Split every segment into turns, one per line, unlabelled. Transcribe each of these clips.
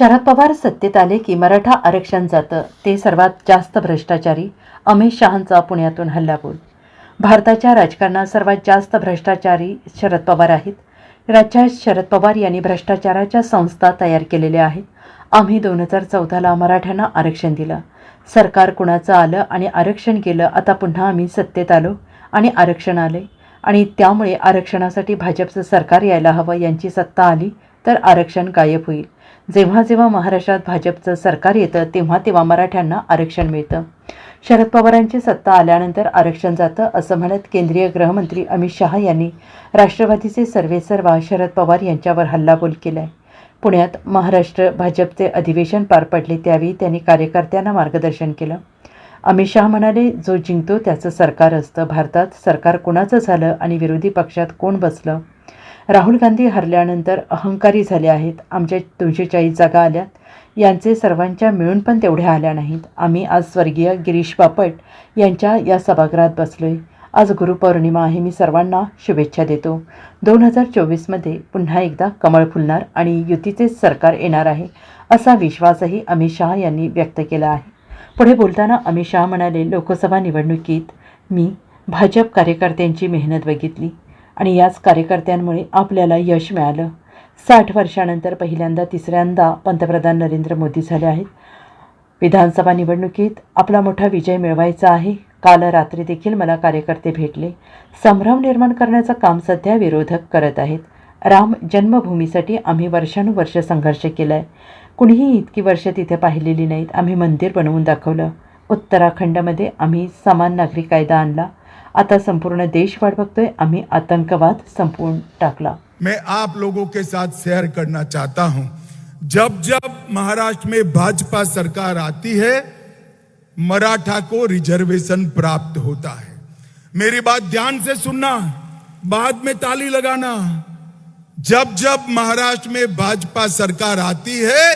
शरद पवार सत्तेत आले की मराठा आरक्षण जातं ते सर्वात जास्त भ्रष्टाचारी अमित शहांचा पुण्यातून हल्लाबोल. भारताच्या राजकारणात सर्वात जास्त भ्रष्टाचारी शरद पवार आहेत. राज्यात शरद पवार यांनी भ्रष्टाचाराच्या संस्था तयार केलेल्या आहेत. आम्ही दोन हजार चौदाला मराठ्यांना आरक्षण दिलं. सरकार कुणाचं आलं आणि आरक्षण केलं आता पुन्हा आम्ही सत्तेत आलो आणि आरक्षण आले आणि त्यामुळे आरक्षणासाठी भाजपचं सरकार यायला हवं यांची सत्ता आली तर आरक्षण गायब होईल. जेव्हा जेव्हा महाराष्ट्रात भाजपचं सरकार येतं तेव्हा तेव्हा मराठ्यांना आरक्षण मिळतं. शरद पवारांची सत्ता आल्यानंतर आरक्षण जातं असं म्हणत केंद्रीय गृहमंत्री अमित शहा यांनी राष्ट्रवादीचे सर्वेसर्वा शरद पवार यांच्यावर हल्लाबोल केला आहे पुण्यात महाराष्ट्र भाजपचे अधिवेशन पार पडले त्यावेळी त्यांनी कार्यकर्त्यांना मार्गदर्शन केलं. अमित शहा म्हणाले जो जिंकतो त्याचं सरकार असतं. भारतात सरकार कोणाचं झालं आणि विरोधी पक्षात कोण बसलं? राहुल गांधी हरल्यानंतर अहंकारी झाले आहेत. आमच्या दोनशे चाळीस जागा आल्यात. यांचे सर्वांच्या मिळून पण तेवढ्या आल्या नाहीत. आम्ही आज स्वर्गीय गिरीश बापट यांच्या या सभागृहात बसलोय. आज गुरुपौर्णिमा आहे. मी सर्वांना शुभेच्छा देतो. दोन हजार चोवीसमध्ये पुन्हा एकदा कमळ फुलणार आणि युतीचेच सरकार येणार आहे असा विश्वासही अमित शहा यांनी व्यक्त केला आहे. पुढे बोलताना अमित शहा म्हणाले लोकसभा निवडणुकीत मी भाजप कार्यकर्त्यांची मेहनत बघितली. आणि याच कार्यकर्त्यांमुळे आपल्याला यश मिळालं. साठ वर्षानंतर पहिल्यांदा तिसऱ्यांदा पंतप्रधान नरेंद्र मोदी झाले आहेत. विधानसभा निवडणुकीत आपला मोठा विजय मिळवायचा आहे. काल रात्री देखील मला कार्यकर्ते भेटले. संभ्रम निर्माण करण्याचं काम सध्या विरोधक करत आहेत. राम जन्मभूमीसाठी आम्ही वर्षानुवर्ष संघर्ष केला आहे कुणीही इतकी वर्ष तिथे पाहिलेली नाहीत. आम्ही मंदिर बनवून दाखवलं. उत्तराखंडमध्ये आम्ही समान नागरी कायदा आणला. आता संपूर्ण देश वाट बघतोय. आम्ही आतंकवाद संपूर्ण टाकला.
मैं आप लोगों के साथ शेयर करना चाहता हूं। जब जब महाराष्ट्र में भाजपा सरकार आती है मराठा को रिजर्वेशन प्राप्त होता है। मेरी बात ध्यान से सुनना बाद में ताली लगाना। जब जब महाराष्ट्र में भाजपा सरकार आती है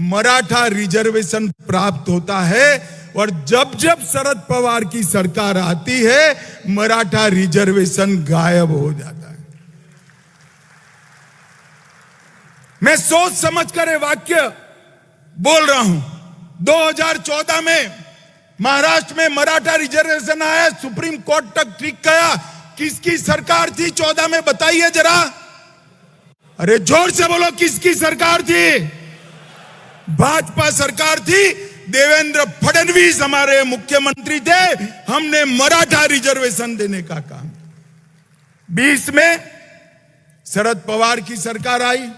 मराठा रिजर्वेशन प्राप्त होता है और जब जब शरद पवार की सरकार आती है, मराठा रिजर्वेशन गायब हो जाता है। मैं सोच समझ कर वाक्य बोल रहा हूँ। 2014 में महाराष्ट्र में मराठा रिजर्वेशन आया, सुप्रीम कोर्ट तक ठीक गया किसकी सरकार थी 14 में, बताइए जरा। अरे ज़ोर से बोलो, किसकी सरकार थी? भाजपा सरकार थी देवेंद्र फडणवीस हमारे मुख्यमंत्री थे, हमने मराठा रिजर्वेशन देने का काम बीस में शरद पवार की सरकार आई,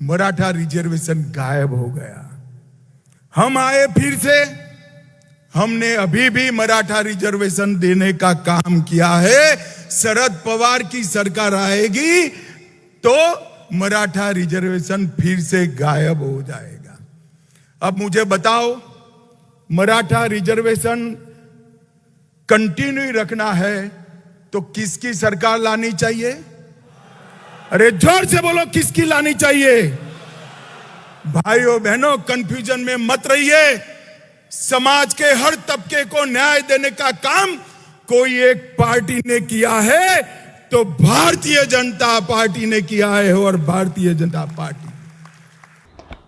मराठा रिजर्वेशन गायब हो गया। हम आए फिर से, हमने अभी भी मराठा रिजर्वेशन देने का काम किया है, शरद पवार की सरकार आएगी तो मराठा रिजर्वेशन फिर से गायब हो जाएगा। अब मुझे बताओ, मराठा रिजर्वेशन कंटिन्यू रखना है तो किसकी सरकार लानी चाहिए? अरे ज़ोर से बोलो, किसकी लानी चाहिए? भाइयों बहनों कंफ्यूजन में मत रहिए। समाज के हर तबके को न्याय देने का काम कोई एक पार्टी ने किया है तो भारतीय जनता पार्टी ने किया है और Bharatiya Janata party